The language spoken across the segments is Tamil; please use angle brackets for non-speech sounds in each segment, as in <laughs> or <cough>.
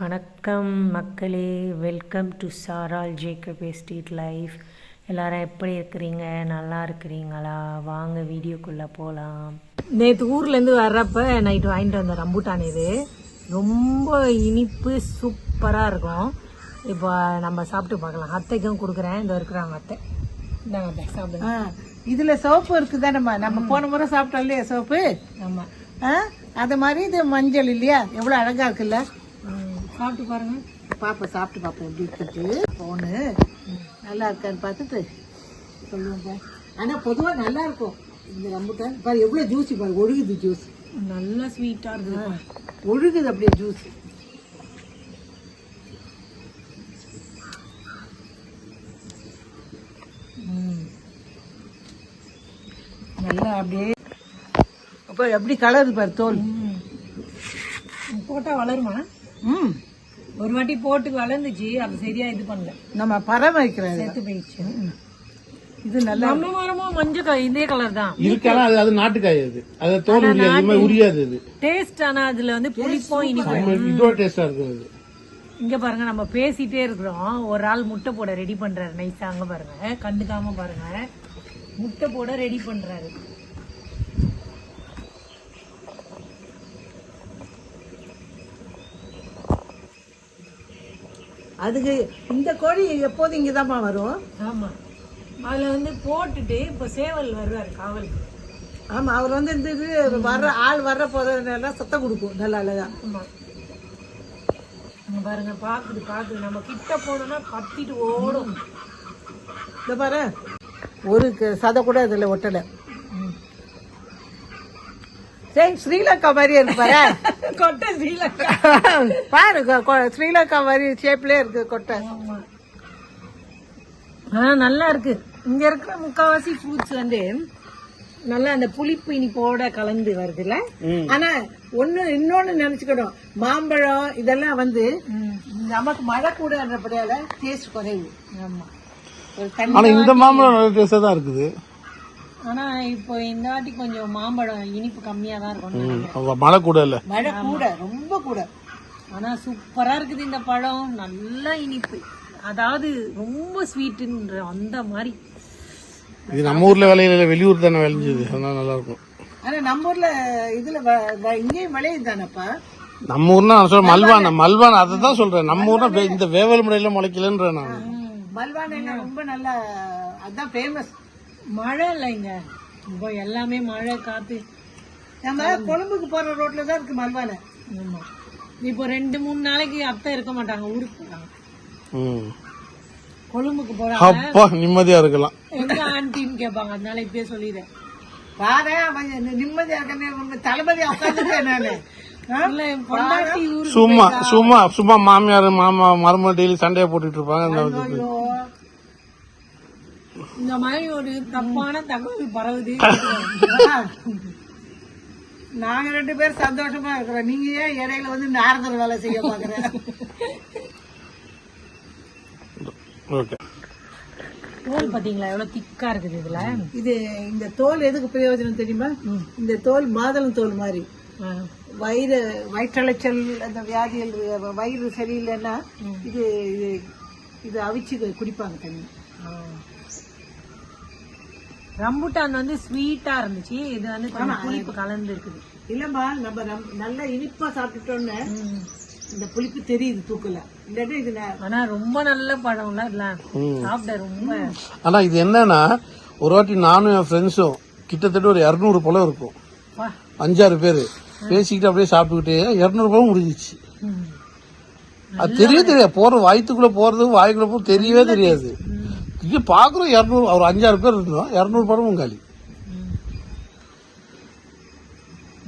வணக்கம் மக்களே. வெல்கம் டு சாரால் ஜேக்கப் எஸ்டேட் லைஃப் எல்லாரும் எப்படி இருக்கிறீங்க? நல்லா இருக்கிறீங்களா? வாங்க வீடியோக்குள்ளே போகலாம் நேற்று ஊர்லேருந்து வர்றப்ப நைட்டு வாங்கிட்டு வந்த ரம்பூட்டான் இது. ரொம்ப இனிப்பு சூப்பராக இருக்கும். இப்போ நம்ம சாப்பிட்டு பார்க்கலாம். அத்தைக்கும் கொடுக்குறேன். இந்த இருக்கிறாங்க அத்தை. இந்தாங்க அத்தை சாப்பிடுங்க. ஆ, இதுல சோப்பு இருக்குதானம்மா? நம்ம போன முறை சாப்பிட்டோம் இல்லையா சோப்பு? ஆமாம் ஆ, அது மாதிரி இது மஞ்சள் இல்லையா? எவ்வளவு அழகா இருக்குல்ல? சாப்பிட்டு பாருங்க. பாப்பா சாப்பிட்டு பாப்போம் எப்படி இருக்குது போனு நல்லா இருக்கான்னு பார்த்துட்டு சொல்லுவாங்க ஆனா பொதுவா நல்லா இருக்கும். இந்த ரம்புட்டான் பாரு எவ்வளவு ஜூஸி பாரு. ஒழுகுது ஜூஸ் நல்லா ஸ்வீட்டாக இருக்குது. ஒழுகுது அப்படியே ஜூஸ் நல்லா அப்படியே அப்ப எப்படி கலருது பாரு தோல். போட்டால் வளருமா? ம். ஒரு வாட்டி போட்டு வளர்ந்துச்சு அது சரியா இது பண்ணல. நம்ம பராமரிக்கிறது செத்து போயிடுச்சு. இது நல்லா நம்ம மரமும் மஞ்சள் காய் இதே கலர் தான். இருக்கலாம் அது அது நாட்டுக்காய் அது அது தோல் உரியாது இது உரியாது அது டேஸ்ட் ஆனா அதுல வந்து புளிப்பும் இனிப்பும் இதோட டேஸ்டா இருக்கும் அது இங்க பாருங்க நம்ம பேசிட்டே இருக்கிறோம். ஒரு ஆள் முட்டை போட ரெடி பண்றாரு. நைஸா அங்க பாருங்க. கண்டுக்காம பாருங்க. முட்டை போட ரெடி பண்றாரு. அதுக்கு இந்த கோழி எப்போதும் இங்கதாம்மா வரும்? ஆமா. அதுல வந்து போட்டுட்டு இப்ப சேவல் வருவாரு காவலுக்கு. ஆமா அவர் வந்து இந்த இது வர்ற ஆள் வர்ற போறதுனால சத்தம் கொடுக்கும் நல்லா அழகா ஆமா. இங்க பாருங்க பாக்குது பாக்குது. நம்ம கிட்ட போனோம்னா கத்திட்டு ஓடும். இந்த பாரு ஒரு சதை கூட இதுல ஒட்டல. சரி ஸ்ரீலங்கா மாதிரியே இருக்கு பாரு. <laughs> கொட்டை ஸ்ரீலங்கா. <laughs> பாரு ஸ்ரீலங்கா மாதிரி ஷேப்லயே இருக்கு கொட்டை. ஆ நல்லா இருக்கு. இங்க இருக்கிற முக்காவாசி ஃப்ரூட்ஸ் வந்து நல்லா அந்த புளிப்பு இனிப்போட கலந்து வருதுல்ல? ஆனா ஒண்ணு இன்னொன்னு நினைச்சுக்கணும். மாம்பழம் இதெல்லாம் வந்து நமக்கு மழை கூடன்றபடியால டேஸ்ட் குறைவு. ஆமா. ஆனா இந்த மாம்பழம் நல்ல டேஸ்டா தான் இருக்குது. ஆனா இப்போ இந்த வாட்டி கொஞ்சம் மாம்பழம் இனிப்பு கம்மியா தான் இருக்கும் மழை கூட இல்ல. மழை கூட ரொம்ப கூட. ஆனா சூப்பரா இருக்குது இந்த பழம். நல்லா இனிப்பு. அதாவது ரொம்ப ஸ்வீட்டுன்ற அந்த மாதிரி. இது நம்ம ஊர்ல விளையில வெளியூர் தானே விளைஞ்சது. அதனால நல்லா இருக்கும். ஆனா நம்ம ஊர்ல இதுல இங்கேயும் விளையுது தானப்பா? நம்ம ஊர்னா நான் சொல்றேன் மல்வான. மல்வான. அதை தான் சொல்றேன். நம்ம ஊர்னா இந்த வேவல் முறையில முளைக்கலன்ற நான். மல்வானை ரொம்ப நல்லா அதான் ஃபேமஸ் மழை இல்லைங்க இப்போ எல்லாமே மழை காத்து. நம்ம கொழும்புக்கு போற ரோட்ல தான் இருக்கு மல்வானை. ஆமா. இப்போ ரெண்டு மூணு நாளைக்கு அத்தை இருக்க மாட்டாங்க ஊருக்கு போறாங்க. கொழும்புக்கு போறாங்க. அப்பா நிம்மதியா இருக்கலாம். எங்க ஆன்டின்னு கேட்பாங்க. அதனால இப்பயே சொல்லிடுறேன். பாரு அவன் நிம்மதியா இருக்கனே தளபதியா உட்காந்துட்டேன் நானு. சும்மா சும்மா சும்மா மாமியார் மாமா மருமக டெய்லி சண்டையை போட்டுட்டு இருப்பாங்க. இந்த மாதிரி ஒரு தப்பான தகவல் பரவுது. நாங்க ரெண்டு பேரும் சந்தோஷமா இருக்கிறோம். நீங்க ஏன் இடையில வந்து நாரதர் வேலை செய்ய பாக்குற ஓகே. தோல் பாத்தீங்களா? எவ்வளவு திக்கா இருக்குது இதுல? இது இந்த தோல் எதுக்கு பிரயோஜனம் தெரியுமா? இந்த தோல் மாதுளம் தோல் மாதிரி. வயிறு வயிற்றழைச்சல் அந்த வியாதிகள் வயிறு சரியில்லைன்னா இது இது இது அவிச்சு குடிப்பாங்க தண்ணி. ரம்புட்டான் வந்து ஸ்வீட்டா இருந்துச்சு. இது வந்து கொஞ்சம் புளிப்பு கலந்து இருக்குது இல்லம்மா நம்ம நம்- நல்லா இனிப்பா சாப்பிட்டுட்டோன்னு இந்த புளிப்பு தெரியுது தூக்கல. இல்லாட்டி இது ஆனா ரொம்ப நல்ல பழம்ல இல்ல. சாப்பிட ரொம்ப. ஆனா இது என்னன்னா ஒரு வாட்டி நானும் என் ஃப்ரெண்ட்ஸும் கிட்டத்தட்ட ஒரு இரநூறு பழம் இருக்கும். அஞ்சாறு பேர். பேசிக்கிட்டு அப்படியே சாப்பிட்டுக்கிட்டே இரநூறு பழம் முடிஞ்சிச்சு. அது தெரியவே தெரியாது. போற வயிற்றுக்குள்ள போறது வாய்க்குள்ள போறது தெரியவே தெரியாது. இது பாக்குறோம் இரநூறு ஒரு அஞ்சாறு பேர் இருந்தோம். இரநூறு பழமும் காலி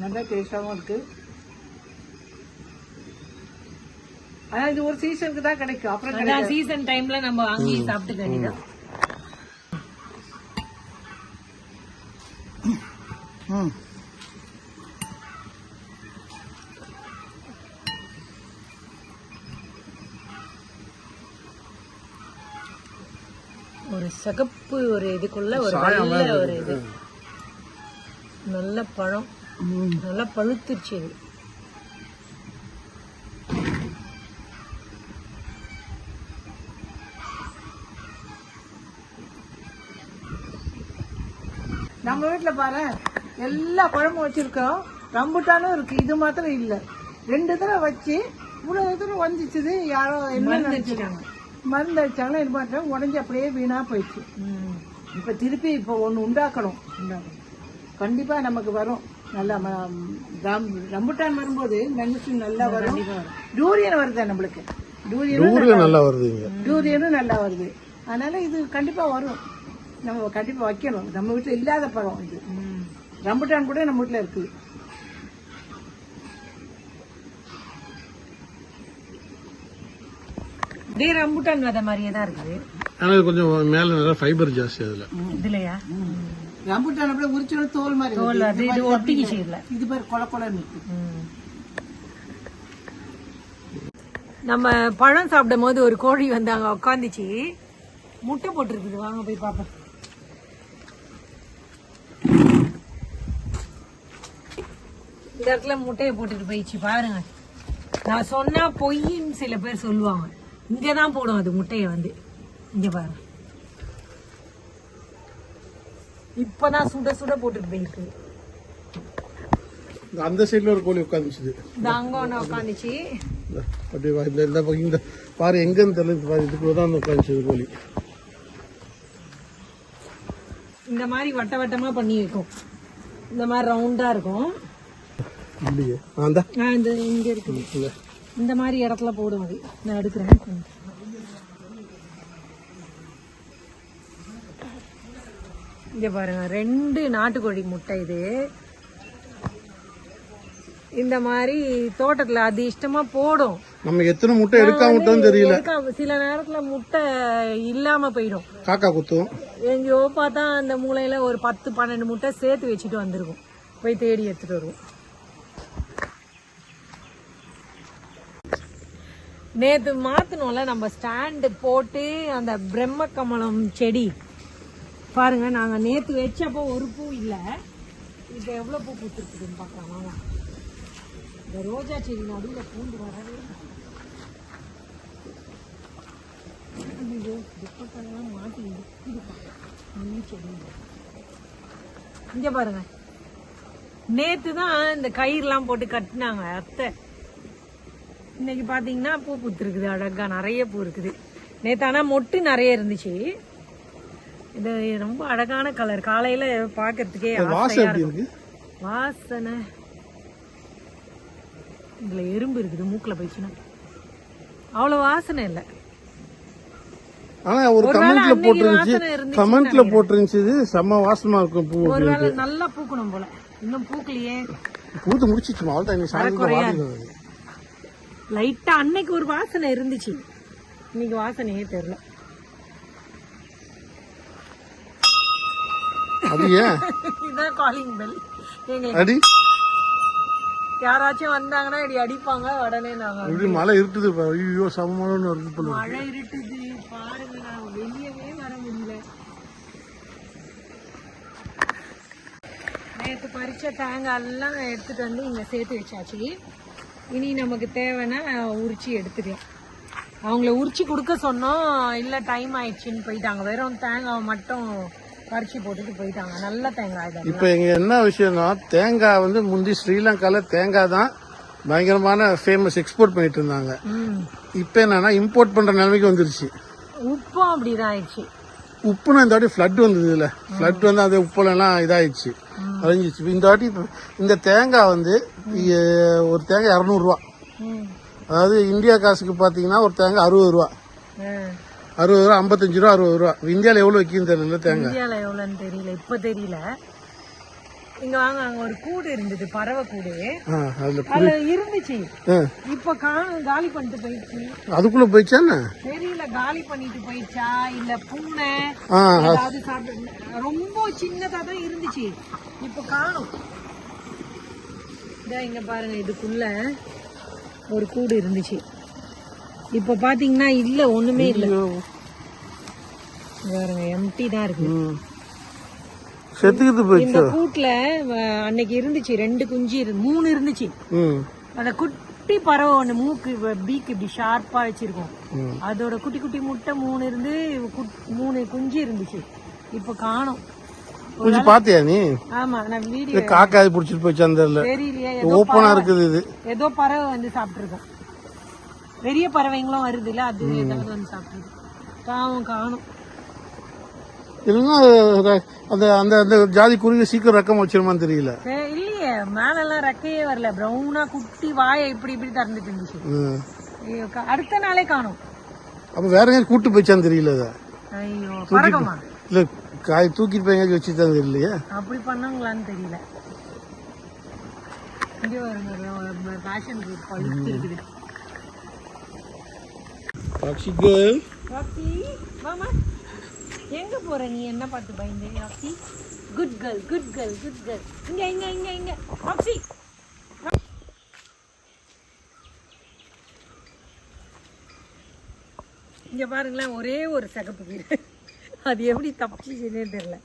நல்லா இருக்கு. ஆனா இது ஒரு சீசனுக்கு தான் கிடைக்கும். அப்புறம் சீசன் டைம்ல நம்ம வாங்கி சாப்பிட்டுக்க வேண்டியதான் ம். ஒரு சகப்பு ஒரு இதுக்குள்ள ஒரு நல்ல ஒரு இது. நல்ல பழம். நல்லா பழுத்துருச்சு இது. நம்ம வீட்டில் பாரு எல்லா பழமும் வச்சிருக்கோம் ரம்புட்டானும் இருக்கு இது மாத்திரம் இல்லை. ரெண்டு தடவை வச்சு இவ்வளோ தடவை வந்துச்சு யாரோ என்ன நினைச்சிருக்காங்க மருந்து அடிச்சாங்களோ என்ன பண்றாங்க உடஞ்சி அப்படியே வீணா போயிடுச்சு. இப்ப திருப்பி இப்ப ஒண்ணு உண்டாக்கணும். உண்டாக்கணும் கண்டிப்பா நமக்கு வரும். நல்லா ம- ரம்- ரம்புட்டான் வரும்போது மென்சன் நல்லா வரும். டூரியன் வருதா நம்மளுக்கு. டூரியனும் நல்லா வருதுங்க. டூரியனும் நல்லா வருது. அதனால இது கண்டிப்பா வரும். நம்ம கண்டிப்பா வைக்கணும். நம்ம வீட்டுல இல்லாத பழம் இது. ரம்புட்டான் கூட நம்ம வீட்டுல இருக்கு. இதே ரம்புட்டான் விதை மாதிரியே தான் இருக்குது. ஆனால் கொஞ்சம் மேலே நல்லா ஃபைபர் ஜாஸ்தி அதில். இதுலயா? ரம்புட்டான் அப்படியே உரிச்சோட தோல் மாதிரி தோல் அது இது ஒட்டிக்கிச்சு இல்ல இது பேர் கொல கொலன்னு இருக்கு. நம்ம பழம் சாப்பிடும் போது ஒரு கோழி வந்து அங்க உட்காந்துச்சு முட்டை போட்டிருக்குது. வாங்க போய் பாப்போம். இந்த இடத்துல முட்டையை போட்டுட்டு போயிடுச்சு. பாருங்க. நான் சொன்னா பொய்ன்னு சில பேர் சொல்லுவாங்க. இங்கதான் போடும் அது முட்டைய வந்து. இங்க பாருங்க இப்பதான் சுட சுட போட்டுட்டு போயிருக்கு அந்த சைடில் ஒரு கோழி உட்காந்துச்சுது. இந்த அங்க ஒண்ணு உட்காந்துச்சு. அப்படியே இந்த இந்த பாரு எங்கன்னு தெரியல பாரு இதுக்குள்ள தான் உட்காந்துச்சு கோழி. இந்த மாதிரி வட்ட வட்டமா பண்ணி வைக்கும். இந்த மாதிரி ரவுண்டா இருக்கும். அந்த ஆ, இந்த. இங்க இருக்குது. இந்த மாதிரி இடத்துல போடும் அது. நான் எடுக்கிறேன் இங்க பாருங்க ரெண்டு நாட்டுக்கோழி முட்டை இது. இந்த மாதிரி தோட்டத்துல அது இஷ்டமா போடும். நம்ம எத்தனை முட்டை எடுக்காம விட்டோம்னு தெரியல. சில நேரத்துல முட்டை இல்லாம போயிடும். காக்கா குத்தும். எங்கேயோ பார்த்தா அந்த மூலையில ஒரு பத்து பன்னெண்டு முட்டை சேர்த்து வச்சுட்டு வந்திருக்கும். போய் தேடி எடுத்துட்டு வருவோம். நேத்து மாத்தணும்ல நம்ம ஸ்டாண்டு போட்டு அந்த பிரம்ம கமலம் செடி. பாருங்க நாங்க நேத்து வச்சப்போ ஒரு பூ இல்லை. இப்ப எவ்வளவு பூ பூத்துருக்குதுன்னு பார்க்கலாம் இந்த ரோஜா செடி நடுவில் பூண்டு வரவே இல்லை. மாட்டி செடி. இங்க பாருங்க. நேற்று தான் இந்த கயிறுலாம் போட்டு கட்டினாங்க அத்தை. இன்னைக்கு பாத்தீங்கன்னா பூ பூத்துருக்குது அழகா நிறைய பூ இருக்குது. நேத்து ஆனா மொட்டு நிறைய இருந்துச்சு. இது ரொம்ப அழகான கலர் காலையில இருக்கு வாசனை இதுல எறும்பு இருக்குது மூக்குல போயிடுச்சுன்னா. அவ்வளவு வாசனை இல்ல. ஆனா ஒரு கமெண்ட்ல போட்டிருந்துச்சு. கமெண்ட்ல போட்டிருந்துச்சு செம்ம வாசமா இருக்கும் பூ நல்லா பூக்கணும் போல. இன்னும் பூக்கலையே. பூத்து முடிச்சிச்சு அவ்வளோதான் சாயந்தரம் குறையா லைட்டா அன்னைக்கு ஒரு வாசனை இருந்துச்சு. இன்னைக்கு வாசனையே தெரியல. அது ஏன்? இதான் காலிங் பெல் அடி. யாராச்சும் வந்தாங்கன்னா இப்படி அடிப்பாங்க உடனே நாங்க இப்படி மழை இருட்டுது. ஐயோ சமமான இருக்கு. மழை இருட்டுது. பாருங்க நான் வெளியவே வர முடியல. நேற்று பறிச்ச தேங்காய் எல்லாம் எடுத்துட்டு வந்து இங்க சேர்த்து வச்சாச்சு. இனி நமக்கு தேவைன்னா உரிச்சு எடுத்துக்கலாம். அவங்கள உரிச்சு கொடுக்க சொன்னோம் இல்ல டைம் ஆயிடுச்சுன்னு போயிட்டாங்க. வெறும் தேங்காவை மட்டும் பறிச்சு போட்டுட்டு போயிட்டாங்க. நல்ல தேங்காய் இதெல்லாம் இப்ப இங்க என்ன விஷயம்னா தேங்காய் வந்து முந்தி ஸ்ரீலங்கால தேங்காய் தான் பயங்கரமான ஃபேமஸ் எக்ஸ்போர்ட் பண்ணிட்டு இருந்தாங்க. இப்ப என்னன்னா இம்போர்ட் பண்ற நிலைமைக்கு வந்துருச்சு. உப்பும் அப்படிதான் ஆயிடுச்சு. உப்புனா இந்த வாட்டி ஃப்ளட் வந்தது இல்ல ஃப்ளட் வந்து அது உப்புலாம் இதாயிடுச்சு. அழிஞ்சிச்சு இந்த வாட்டி இப்ப இந்த தேங்காய் வந்து ஒரு தேங்காய் இரநூறுவா. அதாவது இந்தியா காசுக்கு பாத்தீங்கன்னா ஒரு தேங்காய் அறுபது ரூபா. அறுபது ரூபா ஐம்பத்தஞ்சு ரூபா அறுபது ரூபா இந்தியாவில் எவ்வளவு விற்கும் தெரியல தேங்காய். இந்தியால எவ்வளவுன்னு தெரியல. இப்ப தெரியல. இங்க வாங்க அங்க ஒரு கூடு இருந்தது பறவை கூடு. அதுல இருந்துச்சு. இப்ப கா- காலி பண்ணிட்டு போயிடுச்சு. அதுக்குள்ள போயிடுச்சா தெரியல காலி பண்ணிட்டு போயிடுச்சா? இல்ல பூனை சாப்பிட்டு ரொம்ப சின்னதா தான் இருந்துச்சு. இப்ப காணும். இங்க பாருங்க இதுக்குள்ள ஒரு கூடு இருந்துச்சு. இப்ப பாத்தீங்கன்னா இல்ல ஒண்ணுமே இல்ல. பாருங்க எம்டி தான் இருக்கு. செத்துக்கிட்டு போயிடுச்சு? இந்த கூட்டுல அன்னைக்கு இருந்துச்சு ரெண்டு குஞ்சு இருந்து மூணு இருந்துச்சு. அந்த குட்டி பறவை ஒண்ணு மூக்கு பீக் இப்படி ஷார்ப்பா வச்சிருக்கோம். அதோட குட்டி குட்டி முட்டை மூணு இருந்து மூணு குஞ்சு இருந்துச்சு. இப்ப காணோம். கொஞ்சம் பாத்தியா நீ? ஆமா நான் வீடியோ காக்கா பிடிச்சிட்டு போச்சு அந்த இதுல. தெரியலையே ஓப்பனா இருக்குது இது. ஏதோ பறவை வந்து சாப்பிட்டுருக்கோம். பெரிய பறவைங்களும் வருது இல்ல அது ஏதாவது வந்து சாப்பிட்டுருக்கு காணும் காணும். இல்லைன்னா அந்த அந்த அந்த ஜாதி குருவி சீக்கிரம் ரக்கம் வச்சிருமான்னு தெரியல. இல்லையே மேல எல்லாம் ரெக்கையே வரல. ப்ரௌனா குட்டி வாயை இப்படி இப்படி திறந்துட்டு இருந்துச்சு. அடுத்த நாளே காணும். அப்ப வேற எங்கேயும் கூட்டு போச்சான்னு தெரியல அதை. இல்ல காய் தூக்கிட்டு போய் எங்கேயாச்சும் வச்சுதான் தெரியலையே? அப்படி பண்ணாங்களான்னு தெரியல. இங்க வருங்க ஃபேஷன் இருக்குது. எங்க போற நீ? என்ன பார்த்து பயந்து? Rocky good girl good girl good girl இங்க இங்க இங்க இங்க. ராக்ஸி இங்க பாருங்களேன் ஒரே ஒரு சகப்பு கீரை. அது எப்படி தப்பிச்சுன்னே தெரியல.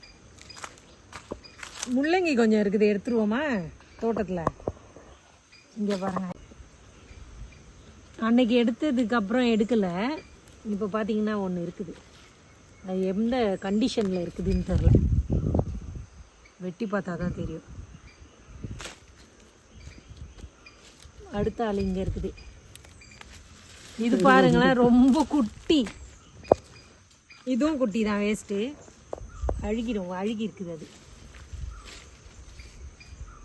முள்ளங்கி கொஞ்சம் இருக்குது எடுத்துருவோமா? தோட்டத்தில். இங்கே பாருங்க. அன்னைக்கு எடுத்ததுக்கு அப்புறம் இப்போ பார்த்தீங்கன்னா ஒன்று இருக்குது. எந்த கண்டிஷனில் இருக்குதுன்னு தெரில வெட்டி பார்த்தா தான் தெரியும். அடுத்த ஆள் இங்கே இருக்குது. இது பாருங்களேன் ரொம்ப குட்டி. இதுவும் குட்டி தான் வேஸ்ட்டு அழுகிடும் அழுகி இருக்குது அது.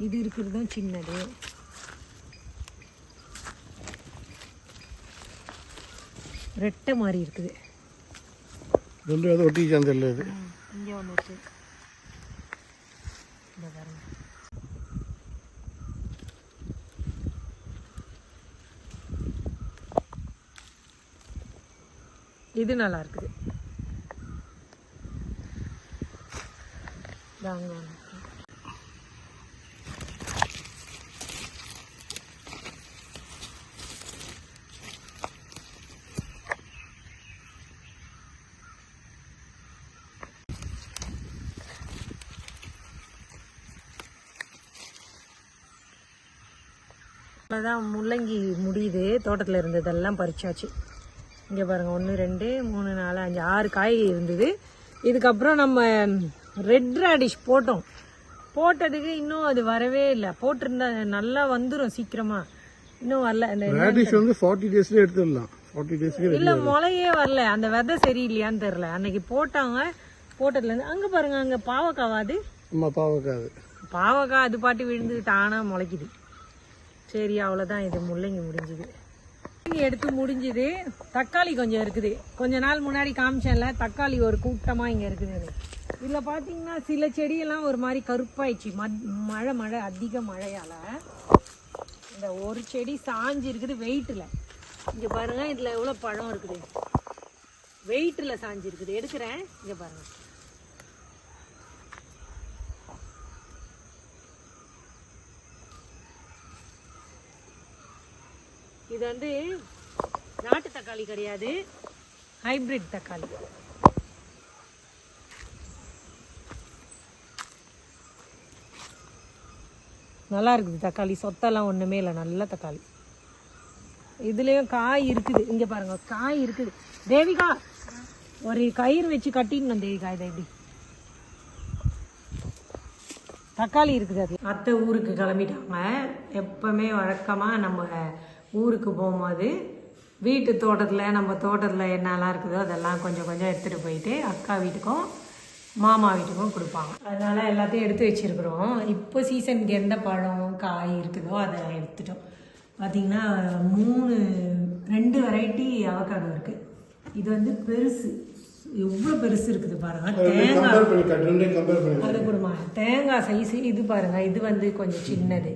இது இருக்கிறதும் சின்னது. ரெட்டை மாதிரி இருக்குது. ரெண்டு அதை ஒட்டிச்சான்னு தெரியல இது இங்கே ஒன்று இருக்கு இந்த பாருங்க இது நல்லா இருக்குது அவ்வளோதான் முள்ளங்கி முடியுது. தோட்டத்தில் இருந்ததெல்லாம் பறிச்சாச்சு. இங்கே பாருங்கள் ஒன்று ரெண்டு மூணு நாலு அஞ்சு ஆறு காய் இருந்தது. இதுக்கப்புறம் நம்ம ரெட் ராடிஷ் போட்டோம். போட்டதுக்கு இன்னும் அது வரவே இல்லை. போட்டிருந்தா நல்லா வந்துடும் சீக்கிரமாக இன்னும் வரல. ரேடிஷ் வந்து ஃபார்ட்டி டேஸ்ல எடுத்துடலாம். ஃபார்ட்டி டேஸ்க்கு இல்லை முளையே வரல. அந்த விதை சரியில்லையான்னு தெரில அன்னைக்கு போட்டாங்க. போட்டதுலேருந்து அங்கே பாருங்க அங்கே பாவக்காவா அது? அம்மா பாவக்காது பாவக்காய் அது பாட்டு விழுந்து தானாக முளைக்குது. சரி அவ்வளோதான் இது முள்ளங்கி முடிஞ்சுது. முள்ளங்கி எடுத்து முடிஞ்சுது. தக்காளி கொஞ்சம் இருக்குது. கொஞ்ச நாள் முன்னாடி காமிச்சேன்ல தக்காளி ஒரு கூட்டமாக இங்கே இருக்குது இதில் பார்த்தீங்கன்னா சில செடியெல்லாம் ஒரு மாதிரி கருப்பாயிடுச்சு. மத் மழை மழை அதிக மழையால். இந்த ஒரு செடி சாஞ்சு இருக்குது வெயிட்டில். இங்கே பாருங்கள் இதில் எவ்வளோ பழம் இருக்குது. வெயிட்டில் சாஞ்சிருக்குது. எடுக்கிறேன். இங்கே பாருங்கள் இது வந்து நாட்டு தக்காளி கிடையாது. ஹைபிரிட் தக்காளி. நல்லா இருக்குது தக்காளி. சொத்தெல்லாம் ஒன்றுமே இல்லை. நல்ல தக்காளி. இதுலேயும் காய் இருக்குது. இங்கே பாருங்க. காய் இருக்குது. தேவிகா ஒரு கயிறு வச்சு கட்டிடணும் தேவிகா. இதை எப்படி? தக்காளி இருக்குது அது. அத்தை ஊருக்கு கிளம்பிட்டாங்க. எப்பவுமே வழக்கமாக நம்ம ஊருக்கு போகும்போது வீட்டு தோட்டத்தில் நம்ம தோட்டத்தில் என்னெல்லாம் இருக்குதோ அதெல்லாம் கொஞ்சம் கொஞ்சம் எடுத்துகிட்டு போயிட்டு அக்கா வீட்டுக்கும் மாமா வீட்டுக்கும் கொடுப்பாங்க. அதனால் எல்லாத்தையும் எடுத்து வச்சுருக்குறோம். இப்போ சீசனுக்கு எந்த பழம் காய் இருக்குதோ அதை எடுத்துட்டோம். பார்த்திங்கன்னா மூணு ரெண்டு வெரைட்டி அவக்காடோ இருக்குது இது வந்து பெருசு. எவ்வளோ பெருசு இருக்குது பாருங்கள் தேங்காய் அது கொடுமா. தேங்காய் சைஸ் இது பாருங்க. இது வந்து கொஞ்சம் சின்னது.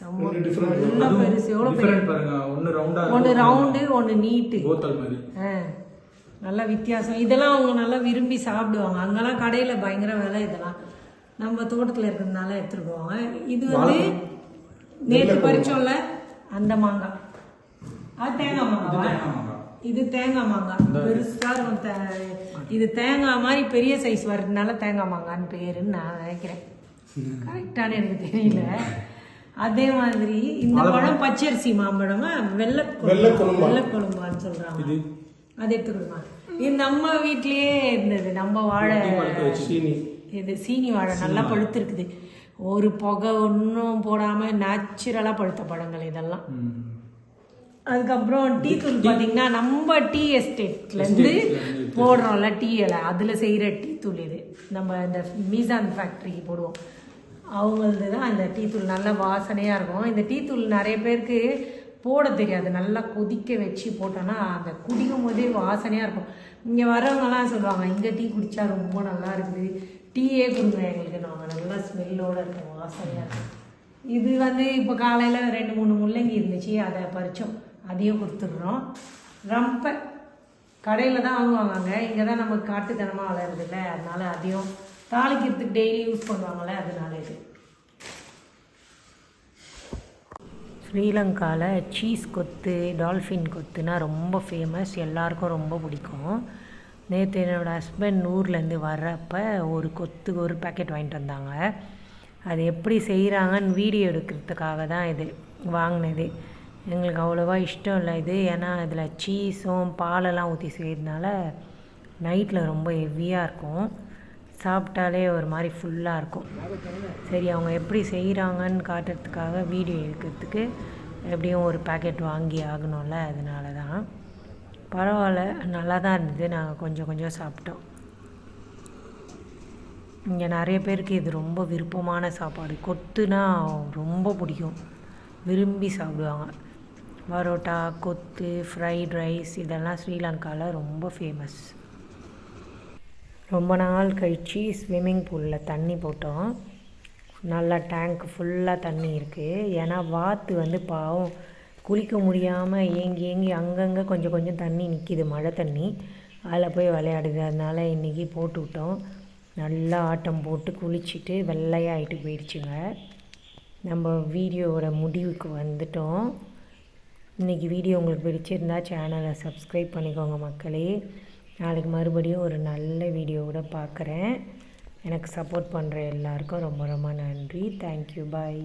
செம்ம நல்லா பெருசு. எவ்வளோ பெரிய பாருங்க. ஒன்னு ரவுண்டா ஒன்று ரவுண்டு ஒன்று நீட்டு போத்தல் மாதிரி. நல்ல வித்தியாசம். இதெல்லாம் அவங்க நல்லா விரும்பி சாப்பிடுவாங்க. அங்கெல்லாம் கடையில் பயங்கர விலை இதெல்லாம். நம்ம தோட்டத்தில் இருக்கிறதுனால எடுத்துட்டு போவாங்க. இது வந்து நேற்று பறிச்சோம்ல அந்த மாங்காய். அது தேங்காய் மாங்காவா? இது தேங்காய் மாங்காய். பெருசா இருக்கும். தே- இது தேங்காய் மாதிரி பெரிய சைஸ் வர்றதுனால தேங்காய் மாங்கான்னு பேருன்னு நான் நினைக்கிறேன். கரெக்டான எனக்கு தெரியல. அதே மாதிரி இந்த பழம் பச்சரிசி மாம்பழமா வெள்ளை வெள்ளை கொழும்பான்னு சொல்றாங்க. அது எடுத்து கொடுமா இது நம்ம வீட்லயே இருந்தது. நம்ம வாழை இது சீனி வாழை நல்லா பழுத்திருக்குது. ஒரு புகை ஒன்றும் போடாம நேச்சுரலா பழுத்த பழங்கள் இதெல்லாம். அதுக்கப்புறம் டீ தூள் பார்த்தீங்கன்னா நம்ம டீ எஸ்டேட்லேருந்து போடுறோம்ல டீ இலை. அதில் செய்கிற டீ தூள் இது. நம்ம இந்த மீசான் ஃபேக்ட்ரிக்கு போடுவோம். அவங்களது தான் இந்த டீத்தூள் நல்ல வாசனையாக இருக்கும். இந்த டீத்தூள் நிறைய பேருக்கு போட தெரியாது. நல்லா கொதிக்க வச்சு போட்டோன்னா அந்த குடிக்கும் போதே வாசனையாக இருக்கும். இங்கே வரவங்கலாம் சொல்லுவாங்க இங்கே டீ குடித்தா ரொம்ப நல்லா இருக்குது. டீயே கொடுங்க எங்களுக்கு. நாங்கள் நல்லா ஸ்மெல்லோடு இருக்கும். வாசனையாக இருக்கும். இது வந்து இப்போ காலையில் ரெண்டு மூணு முள்ளங்கி இருந்துச்சு. அதை பறித்தோம் அதையும் கொடுத்துட்றோம். ரொம்ப கடையில் தான் வாங்குவாங்க. அங்கே இங்கே தான் நமக்கு காட்டுத்தனமாக வளருதுல்ல. அதனால அதையும் தாளிக்கிறதுக்கு டெய்லி யூஸ் பண்ணுவாங்களே அதனால இது. ஸ்ரீலங்காவில் சீஸ் கொத்து டால்ஃபின் கொத்துனா ரொம்ப ஃபேமஸ் எல்லாருக்கும் ரொம்ப பிடிக்கும். நேற்று என்னோடய ஹஸ்பண்ட் ஊர்லேருந்து வர்றப்ப ஒரு கொத்துக்கு ஒரு பேக்கெட் வாங்கிட்டு வந்தாங்க. அது எப்படி செய்கிறாங்கன்னு வீடியோ எடுக்கிறதுக்காக தான் இது வாங்கினது. எங்களுக்கு அவ்வளோவா இஷ்டம் இல்லை இது. ஏன்னா இதில் சீஸும் பாலெல்லாம் ஊற்றி செய்கிறதுனால நைட்டில் ரொம்ப ஹெவியாக இருக்கும். சாப்பிட்டாலே ஒரு மாதிரி ஃபுல்லாக இருக்கும். சரி அவங்க எப்படி செய்கிறாங்கன்னு காட்டுறதுக்காக வீடியோ எடுக்கிறதுக்கு எப்படியும் ஒரு பேக்கெட் வாங்கி ஆகணும்ல அதனால தான் பரவாயில்ல நல்லா தான் இருந்தது. நாங்கள் கொஞ்சம் கொஞ்சம் சாப்பிட்டோம். இங்கே நிறைய பேருக்கு இது ரொம்ப விருப்பமான சாப்பாடு. கொத்துனா ரொம்ப பிடிக்கும். விரும்பி சாப்பிடுவாங்க. பரோட்டா கொத்து ஃப்ரைட் ரைஸ் இதெல்லாம் ஸ்ரீலங்காவில் ரொம்ப ஃபேமஸ் ரொம்ப நாள் கழித்து ஸ்விம்மிங் பூலில் தண்ணி போட்டோம். நல்லா டேங்க் ஃபுல்லாக தண்ணி இருக்குது ஏன்னா வாத்து வந்து பாவம் குளிக்க முடியாமல் ஏங்கி ஏங்கி அங்கங்கே கொஞ்சம் கொஞ்சம் தண்ணி நிற்கிது மழை தண்ணி. அதில் போய் விளையாடுது. அதனால் இன்றைக்கி போட்டு விட்டோம். நல்லா ஆட்டம் போட்டு குளிச்சுட்டு வெள்ளையாகிட்டு போயிடுச்சுங்க. நம்ம வீடியோவோட முடிவுக்கு வந்துட்டோம். இன்றைக்கி வீடியோ உங்களுக்கு பிடிச்சிருந்தா சேனலை சப்ஸ்கிரைப் பண்ணிக்கோங்க மக்களே. நாளைக்கு மறுபடியும் ஒரு நல்ல வீடியோவோட பார்க்குறேன். எனக்கு சப்போர்ட் பண்ணுற எல்லாருக்கும் ரொம்ப ரொம்ப நன்றி. Thank you bye